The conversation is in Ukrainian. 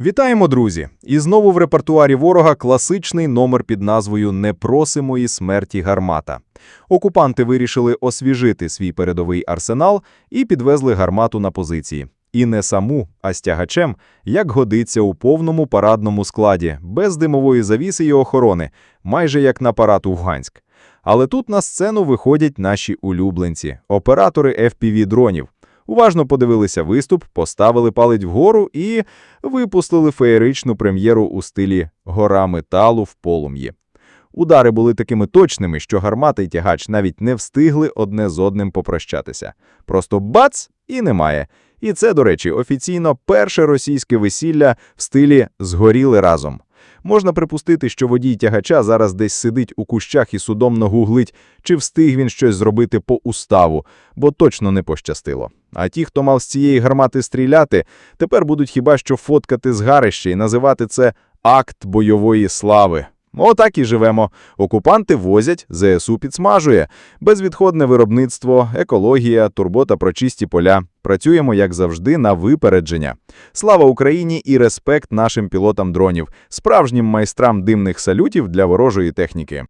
Вітаємо, друзі! І знову в репертуарі ворога класичний номер під назвою «Непросимої смерті гармата». Окупанти вирішили освіжити свій передовий арсенал і підвезли гармату на позиції. І не саму, а з тягачем, як годиться у повному парадному складі, без димової завіси і охорони, майже як на парад у Вганськ. Але тут на сцену виходять наші улюбленці – оператори FPV-дронів. Уважно подивилися виступ, поставили палець вгору і випустили феєричну прем'єру у стилі «Гора металу в полум'ї». Удари були такими точними, що гармата і тягач навіть не встигли одне з одним попрощатися. Просто бац – і немає. І це, до речі, офіційно перше російське весілля в стилі «згоріли разом». Можна припустити, що водій тягача зараз десь сидить у кущах і судомно гуглить, чи встиг він щось зробити по уставу, бо точно не пощастило. А ті, хто мав з цієї гармати стріляти, тепер будуть хіба що фоткати згарище і називати це «акт бойової слави». Отак і живемо. Окупанти возять, ЗСУ підсмажує. Безвідходне виробництво, екологія, турбота про чисті поля. Працюємо, як завжди, на випередження. Слава Україні і респект нашим пілотам дронів, справжнім майстрам димних салютів для ворожої техніки.